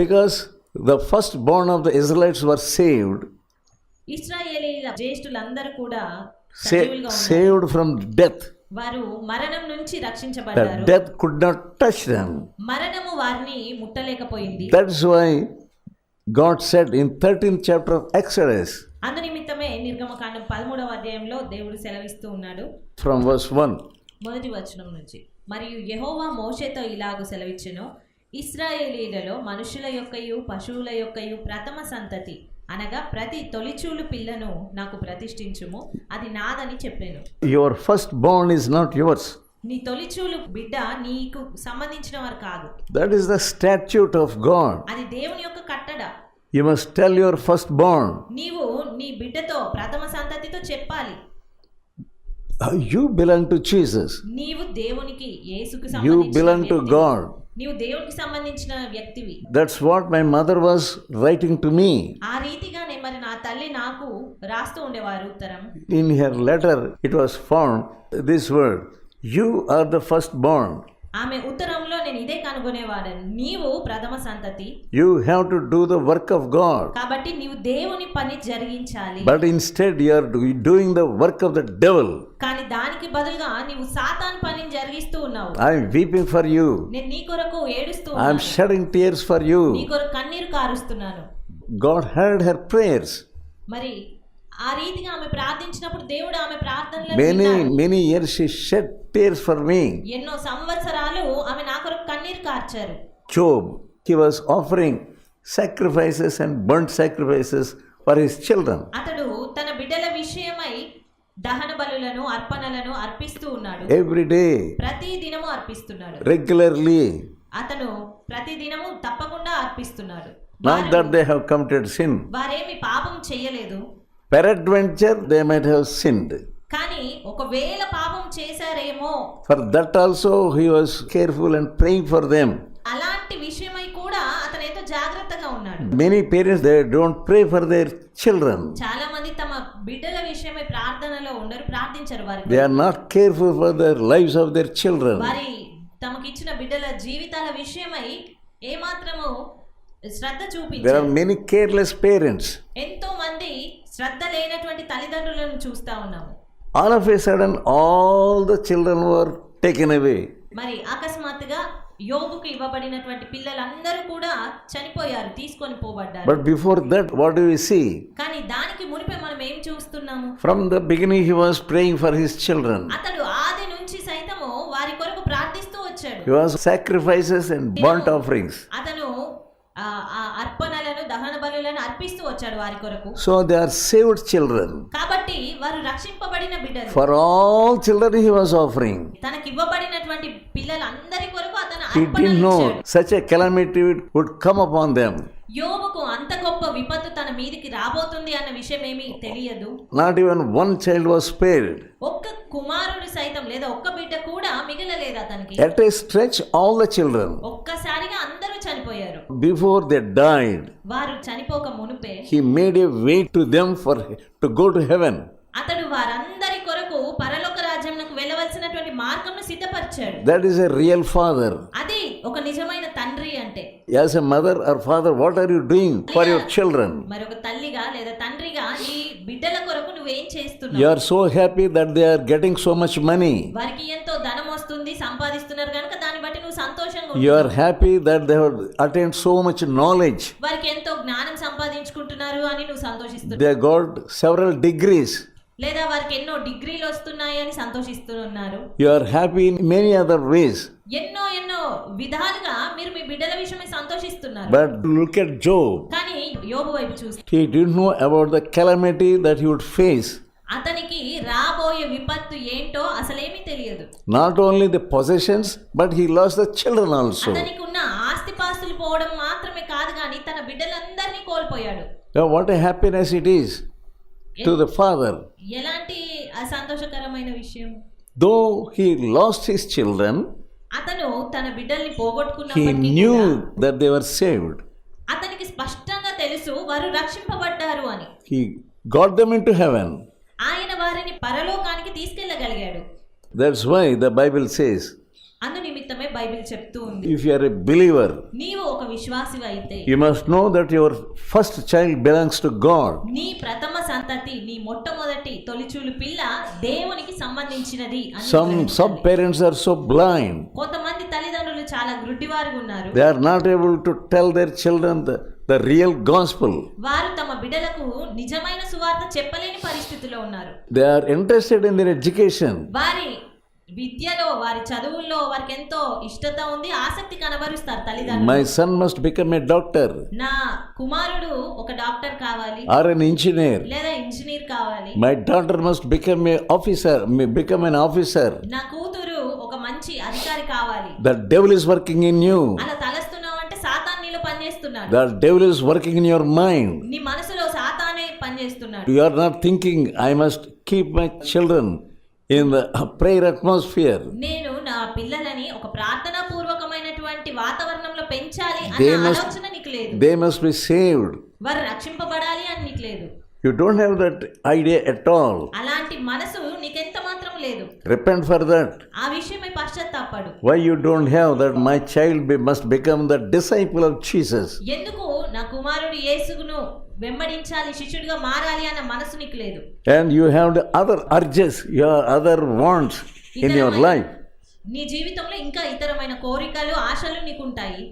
Because the first born of the Israel's were saved Israeli జ్యేష్ఠులందరూ కూడా saved from death వారు మరణం నుంచి రక్షించబడ్డారు. Death could not touch them మరణము వారిని ముట్టలేకపోయింది. That's why God said in 13th chapter of Exodus అందునిమిత్తమే నిర్గమకాండం 13వ అధ్యాయంలో దేవుడు సెలవిస్తూ ఉన్నాడు. ఫ్రమ్ వర్స్ 1 మొదటి వచనం నుంచి. మరియు యెహోవా మోషేతో ఇలాగు సెలవిచ్చెను ఇస్రాయేలీలలో మనుషుల యొక్కయు పశువుల యొక్కయు ప్రథమ సంతతి అనగా ప్రతి తొలిచూలు పిల్లను నాకు ప్రతిష్ఠించుము అది నాదని చెప్పాను Your firstborn is not yours. నీ తొలిచూలు బిడ్డ నీకు సంబంధించిన వారు కాదు That is the statute of God. అది దేవుని యొక్క కట్టడ You must tell your firstborn, నీవు నీ బిడ్డతో ప్రథమ సంతతితో చెప్పాలి "Uh, You belong to Jesus. నీవు దేవునికి యేసుకు You సంబంధించిన belong to వ్యక్తివి. God. నీవు దేవునికి సంబంధించిన వ్యక్తివి That's what my mother was writing to me. ఆ రీతిగానే మరి నా తల్లి నాకు రాస్తూ ఉండేవారు ఉత్తరం In her letter, it was found this word You are the firstborn. ఆమె ఉత్తరంలో నేను ఇదే కనుగొనేవాడను. నీవు ప్రథమ సంతతి. You have to do the work of God కాబట్టి నీవు దేవుని పని జరిగించాలి. But instead you are doing the work of the devil కానీ దానికి బదులుగా నీవు సాతాన్ పని జరిగిస్తూ ఉన్నావు. ఐ వీపింగ్ ఫర్ యు నేను నీ కొరకు ఏడుస్తూ ఉన్నాను I am shedding tears for you నీ కొరకు కన్నీరు కారుస్తున్నాను. గాడ్ హర్డ్ హర్ ప్రేయర్స్ మరి ఆ రీతిగా ఆమె ప్రార్థించినప్పుడు దేవుడు ఆమె ప్రార్థనలు many many years shed tears for me ఎన్నో సంవత్సరాలు ఆమె నా కన్నీరు కార్చారు. Job he was offering sacrifices and burn sacrifices for his children అతడు తన బిడ్డల విషయమై దహన బలులను అర్పణలను అర్పిస్తూ ఉన్నాడు. ఎవ్రీ డే ప్రతి దినము అర్పిస్తున్నాడు. రెగ్యులర్లీ అతను ప్రతి దినము తప్పకుండా అర్పిస్తున్నాడు. Not that they have committed sin వారేమి పాపం చేయలేదు. Peradventure they might have sinned కానీ ఒకవేళ పాపం చేశారేమో for that also he careful and praying for them అలాంటి విషయమై కూడా అతను ఎంతో జాగ్రత్తగా ఉన్నాడు. Many parents they don't pray for their children చాలా తమ బిడ్డల విషయమై ప్రార్థనలో ఉండరు ప్రార్థించరు వారు they not careful for their lives of their children వారి తమకి బిడ్డల జీవితాల విషయమై ఏమాత్రము శ్రద్ధ చూపించారు. కేర్లెస్ పేరెంట్స్ ఎంతో మంది శ్రద్ధ లేనటువంటి తల్లిదండ్రులను చూస్తా ఉన్నాము. All of a sudden, all the children were taken away. మరి అకస్మాత్తుగా యోగుకు ఇవ్వబడినటువంటి పిల్లలందరూ కూడా చనిపోయారు తీసుకొని పోబడ్డారు But before that, what do we see? కానీ దానికి మునిపే మనం ఏం చూస్తున్నాము From the beginning, he was praying for his children. అతడు ఆది నుంచి సైతము వారి కొరకు ప్రార్థిస్తూ వచ్చాడు He was sacrifices and burnt offerings. అతను వారి కొరకు. So they are saved children కాబట్టి వారు రక్షింపబడిన బిడ్డలు. For all children he was offering తనకి ఇవ్వబడినటువంటి పిల్లలందరి కొరకు అతను he did no such a calamity would come upon them యోబుకు అంత గొప్ప విపత్తు తన మీదకి రాబోతుంది అన్న విషయం ఏమీ తెలియదు. Not even one child was spared ఒక్క కుమారుడు సైతం లేదా ఒక్క బిడ్డ కూడా మిగలలేదు అతనికి. At a stretch all the children ఒక్కసారిగా చనిపోయారు before they died, వారు చనిపోక మునుపే he made a way to them for to go to heaven. అతడు వారందరి కొరకు పరలోక రాజ్యంకు వెళ్ళవలసినటువంటి మార్గంను సిద్ధపరిచాడు That is a real father. అది ఒక నిజమైన తండ్రి అంటే As a mother or father, what are you doing for your children? మరి ఒక తల్లిగా లేదా తండ్రిగా నీ బిడ్డల కొరకు నువ్వేం You చేస్తున్నావు are so happy that they are getting so much money. వారికి ఎంతో ధనం వస్తుంది సంపాదిస్తున్నారు కనుక దాన్ని బట్టి నువ్వు సంతోషంగా You ఉంటున్నావు. are happy that they have attained so much knowledge. వారికి ఎంతో జ్ఞానం సంపాదించుకుంటున్నారు అని నువ్వు సంతోషిస్తున్నావు They got several degrees. లేదా వారికి ఎన్నో డిగ్రీలు వస్తున్నాయి అని సంతోషిస్తున్నారు. You are happy in many other ways ఎన్నో ఎన్నో విధాలుగా మీరు మీ బిడ్డల విషయమే సంతోషిస్తున్నారు. బట్ లుక్ ఎట్ జో కానీ యోబు వైపు చూస్తే he did no about the calamity that he would face అతనికి రాబోయే విపత్తు ఏంటో అసలేమి తెలియదు. Not only the positions but he lost the children also అతనికి ఉన్న ఆస్తి ఆస్తిపాస్తులు పోవడం మాత్రమే కాదు కానీ తన బిడ్డలందరినీ కోల్పోయాడు. What a happiness it is to the father. ఎలాంటి అసంతోషకరమైన విషయం Though he lost his children, అతను తన బిడ్డల్ని he పోగొట్టుకున్నప్పటికీ knew కూడా that they were saved. అతనికి స్పష్టంగా తెలుసు వారు రక్షింపబడ్డారు అని He got them into heaven. ఆయన వారిని పరలోకానికి తీసుకెళ్ళగలిగాడు That's why the Bible says, అందు నిమిత్తమే బైబిల్ చెప్తూ ఉంది. If you are a believer నీవు ఒక విశ్వాసి అయితే you must know that your first child belongs to God నీ ప్రథమ సంతతి నీ మొట్టమొదటి తొలిచూలు పిల్ల దేవునికి సంబంధించినది some sub parents are so blind కొంతమంది తల్లిదండ్రులు చాలా గ్రుడ్డివారుగా ఉన్నారు. They are not able to tell their children the the real gospel వారు తమ బిడ్డలకు నిజమైన సువార్త చెప్పలేని పరిస్థితిలో ఉన్నారు. They are interested in their education వారి విద్యలో వారి చదువుల్లో వారికి ఎంతో ఇష్టత ఉంది ఆసక్తి కనబరుస్తారు తల్లిదండ్రులు. My son must become a doctor నా కుమారుడు ఒక డాక్టర్ కావాలి. ఆర్ ఎన్ ఇంజనీర్ లేదా ఇంజనీర్ కావాలి. My doctor must become a officer become an officer నా కూతురు ఒక మంచి అధికారి కావాలి. The devil is working in you అలా తలస్తున్నావు అంటే సాతాన్ నీలో పనిచేస్తున్నాడు. The devil is working in your mind నీ మనసులో సాతానే పనిచేస్తున్నాడు. You are not thinking I must keep my children in the prayer atmosphere. నేను నా పిల్లలని ఒక ప్రార్థనా పూర్వకమైనటువంటి వాతావరణంలో పెంచాలి must- ఆలోచన నీకు లేదు They must be saved. వారు రక్షింపబడాలి అని నీకు లేదు You don't have that idea at all. అలాంటి మనసు నీకెంత మాత్రం లేదు Repent for that. ఆ విషయమై పశ్చాత్తాపడు Why you don't have that? My child be, must become the disciple of Jesus. ఎందుకు నా కుమారుడు యేసును వెంబడించాలి శిష్యుడిగా మారాలి అన్న మనసు నీకు లేదు And you have the other urges, your other wants in your life. నీ జీవితంలో ఇంకా ఇతరమైన కోరికలు ఆశలు నీకు ఉంటాయి